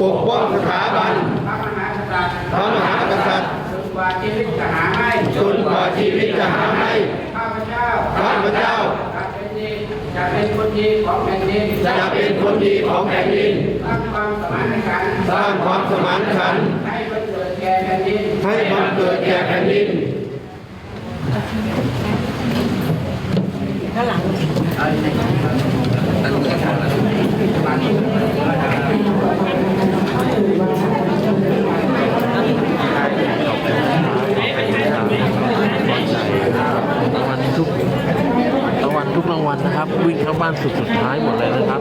ปกป้องสถาบันพระมหากษัตริย์พระมหากษัตริย์จนกว่าชีวิตจะหาให้จนกว่าชีวิตจะหาให้ข้าพเจ้าข้าพเจ้าจะเป็นคนดีของแผ่นดินจะเป็นคนดีของแผ่นดินสร้างความสมานฉันท์สร้างความสมานฉันท์ให้บังเกิดแก่แผ่นดินให้บังเกิดแก่แผ่นดินรางวัลทุกรางวัลทุกราง วิ่งเข้าบ้านสุดสุดท้ายหมดเลยนะครับ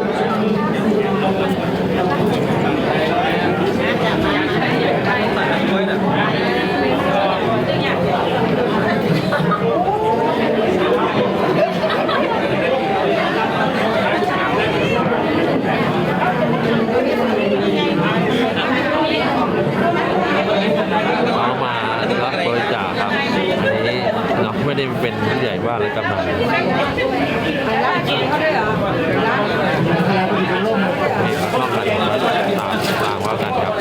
เอามารับบริจาคครับ อันนี้เราไม่ได้เป็นผู้ใหญ่บ้านและกำนันนี่ก็ช่องกันมาตามตามว่ากันครับ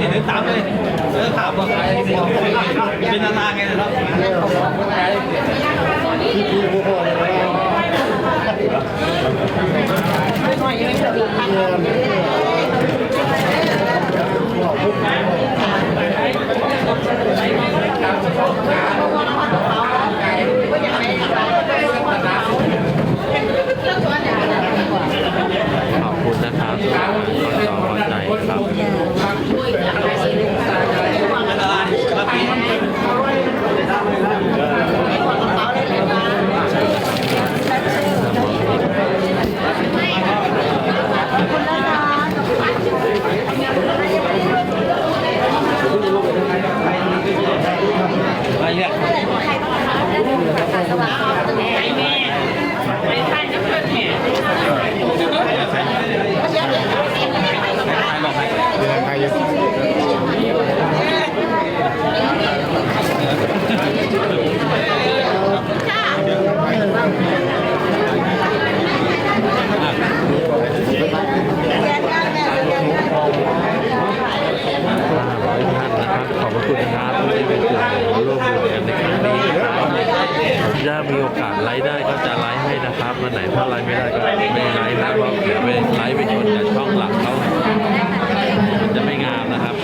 นี่ถึงตามเลยเออถามว่าใครเป็นนานาไงนะครับ ขอบคุณนะครับขอจอขอใจ ครับ อะไรเนี่ย 500ท่านนะครับ ขอบพระคุณนะครับที่เป็นส่วนหนึ่งร่วมมือกันในครั้งนี้ครับผมจะมีโอกาสไลฟ์ได้ก็จะไลฟ์ให้นะ ครับวันไหนถ้าไลฟ์ไม่ได้ก็ไม่ไลฟ์นะเพราะเดี๋ยวไปไลฟ์ไปชนกับช่องหลักเขามันจะไม่งามนะครับ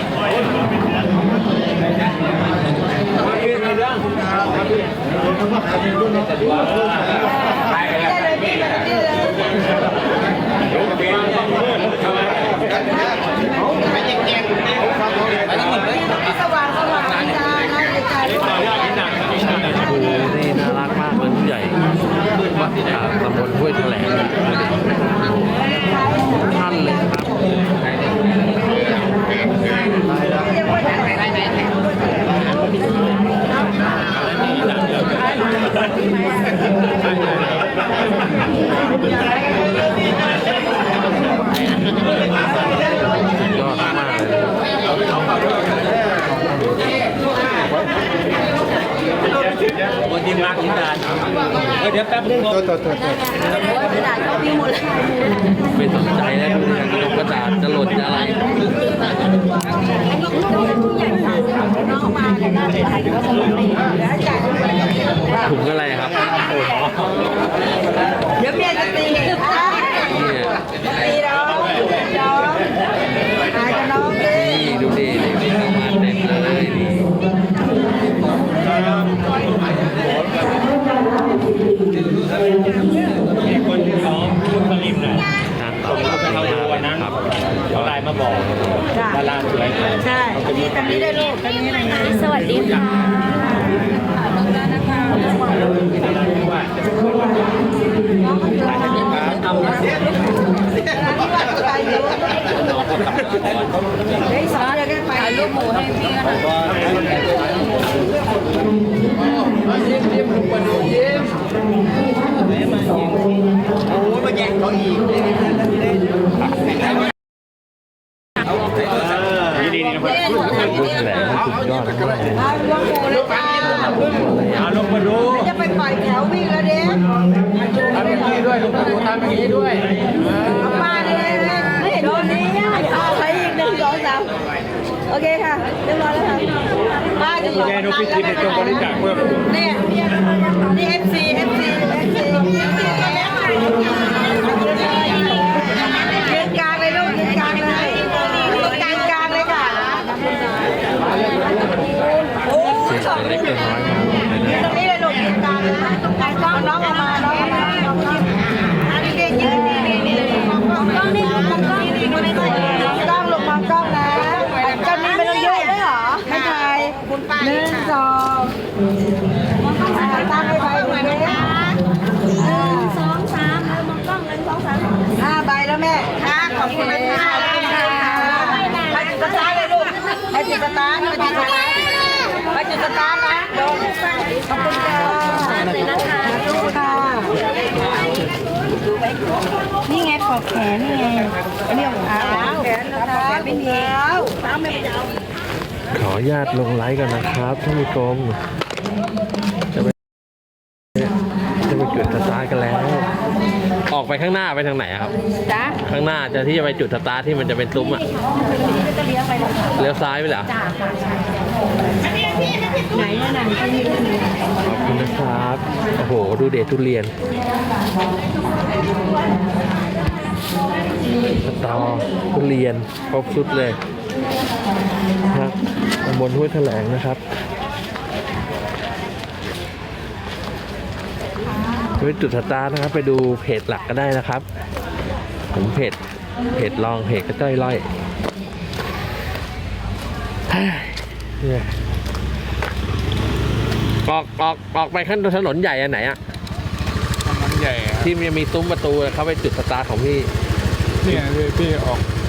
สว่างสว่างจ้าน่าจะใจ ครูนี่น่ารักมากเลยผู้ใหญ่วัดอ่าตำบลห้วยแถลงท่านเลยครับยอดมากเลยนะครับ วัน ทีมรักทีมดานเออเดี๋ยวแป๊บนึงตัวตัวตัวตัวกระดาษเขาพิมพ์หมดเลยไม่สนใจแล้วดูดิกระดกกระดาษจะหล่นจะอะไรผู้ใหญ่ค่ะน้องมาเลยน่าจะได้ก็สนุกดีแล้วจ่ายถุงอะไรครับ เดี๋ยวเมียจะตีอะ เนี่ย ตีน้องน้องหายกับน้องดิ นี่ดูดินี่เข้ามาเต็มเลยนี่ คนเขาพูดสลิมน่ะ ทางต่อ เขา ไป ดูวันนั้น ครับ เขาไลน์มาบอกดาราสวย ใช่นี่ตรงนี้ได้ลูกตรงนี้อะไรนะสวัสดีค่ะได้สอนเดี๋ยวได้ไปถ่ายรูปหมูให้พี่กันหน่อยผู้แถลงสุดยอดมากเลย เอา ลงหมูเลยจ้าเอาลงมาดูจะไปปล่อยแถววิ่งแล้วเด็กทำอย่างนี้ด้วยลงมาดูทำอย่างนี้ด้วยเอามาเลยไม่เห็นโดนนี้เอาไปอีกหนึ่งสองสามโอเคค่ะเรียบร้อยแล้วค่ะมาจะอยู่กับตันแล้วไม่เป็นไรเนี่ยนี่เอฟซีเอฟซีเอฟซีายหนึ่งสองอ่าตั้งให้ใบหนึ่งเลยสองสามเออมองกล้องเลยสองสามห้าใบแล้วแม่ค่ะขอบคุณค่ะขอบคุณค่ะไปจุดสตาร์ทเลยลูกไปจุดสตาร์ทไปจุดสตาร์ทไปจุดสตาร์ทนะลงขอบคุณค่ะขอบคุณค่ะนี่ไงปอกแขนนี่ไงอันนี้ของขา แขนนะคะเป็นเท้าเท้าไม่เป็นเท้าขออนุญาตลงไลฟ์กันนะครับท่านผู้ชมจะไปจะไปจุดสตาร์ทกันแล้ว ออกไปข้างหน้าไปทางไหนอะครับ จ้าข้างหน้าจะที่จะไปจุดสตาร์ทที่มันจะเป็นซุ้มอะเลี้ย วซ้ายไปเหรอไหนอะไหนที่นี่ขอบคุณนะครับ โอ้โห ดูเด็ดทุเรียนสตอทุเรียนครบชุดเลยครับตำบลห้วยแถลงนะครับไปจุดสตาร์ทนะครับ ไปดูเพจหลักก็ได้นะครับ ผมเพจเพจรองเพจกระจ้อยร้อยเฮ้ยเนี่ย ออกออกออกไปขั้นถนนใหญ่อันไหนอะมันใหญ่อะที่มันมีซุ้มประตูเขาไปจุดสตาร์ทของพี่เนี่ยพี่พี่ออก